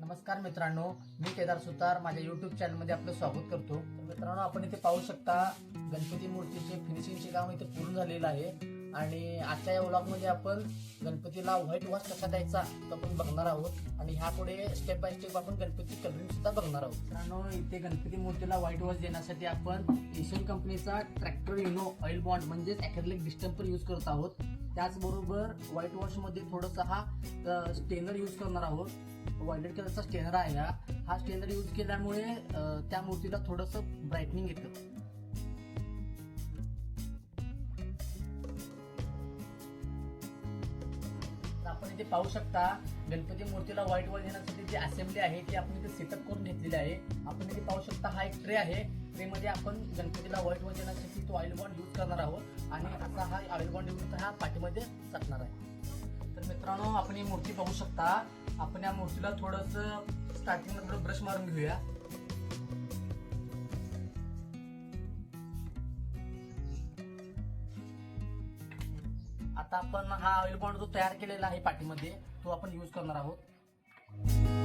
नमस्कार मित्रांनो मी केदार सुतार. माझ्या युट्यूब चॅनलमध्ये आपलं स्वागत करतो. तर मित्रांनो आपण इथे पाहू शकता गणपती मूर्तीचे फिनिशिंगचे काम इथे पूर्ण झालेलं आहे. आणि आजच्या या व्लॉगमध्ये आपण गणपतीला व्हाईट वॉश कसा द्यायचा तो आपण बघणार आहोत. आणि ह्यापुढे स्टेप बाय स्टेप आपण गणपती कलरिंग सुद्धा बघणार आहोत. मित्रांनो इथे गणपती मूर्तीला व्हाईट वॉश देण्यासाठी आपण एशियन कंपनीचा ट्रॅक्टर युनो ऑइल बॉन्ड म्हणजेच अॅक्रेलिक डिस्टम्पर यूज करत आहोत. त्याचबरोबर व्हाईट वॉशमध्ये थोडंसं हा स्टेनर यूज करणार आहोत. व्हायलेट कलरचा स्टेनर आहे हा. हा स्टेनर यूज केल्यामुळे त्या मूर्तीला थोडंसं ब्राईटनिंग येतं. आपण इथे पाहू शकता गणपती मूर्तीला व्हाईट वॉल देण्यासाठी जी असेंब्ली आहे ती आपण इथे सेटअप करून घेतलेली आहे. आपण इथे पाहू शकता हा एक ट्रे आहे. ते आपण गणपतीला व्हाईट वॉल येण्यासाठी तो ऑइल बॉन्ड यूज करणार आहोत. आणि असा हा ऑइल बॉन्ड यूज हा पाठीमध्ये टाकणार आहे. तर मित्रांनो आपण ही मूर्ती पाहू शकता. आपण या मूर्तीला थोडस स्टार्टिंगला थोडं ब्रश मारून घेऊया. आता आपण हा ऑइल बॉन्ड जो तयार केलेला आहे पाठीमध्ये तो आपण यूज करणार आहोत.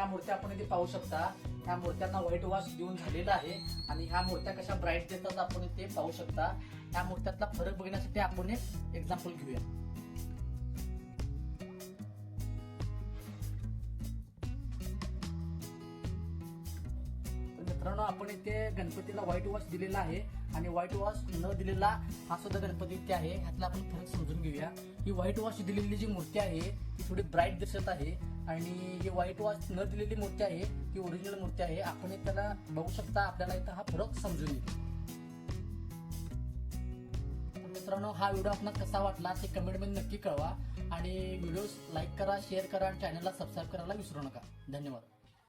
ह्या मूर्त्या आपण इथे पाहू शकता. ह्या मूर्त्यांना व्हाईट वॉश देऊन झालेला आहे. आणि ह्या मूर्त्या कशा ब्राईट देतात आपण इथे पाहू शकता. ह्या मूर्त्यातला फरक बघण्यासाठी आपण एक एक्झाम्पल घेऊया. मित्रांनो आपण इथे गणपतीला व्हाईट वॉश दिलेला आहे आणि व्हाईट वॉश न दिलेला हा सुद्धा गणपती इथे आहे. ह्यातला आपण फरक समजून घेऊया. ही व्हाईट वॉश दिलेली जी मूर्ती आहे ती थोडी ब्राईट दिसत आहे आणि ही व्हाईट वॉश न दिलेली मूर्ती आहे ती ओरिजिनल मूर्ती आहे. आपण त्याला बघू शकता आपल्याला इथं हा फरक समजून येईल मित्रांनो हा व्हिडिओ आपल्याला कसा वाटला ते कमेंटमध्ये नक्की कळवा आणि व्हिडिओ लाईक करा शेअर करा आणि चॅनलला सबस्क्राईब करायला विसरू नका. धन्यवाद.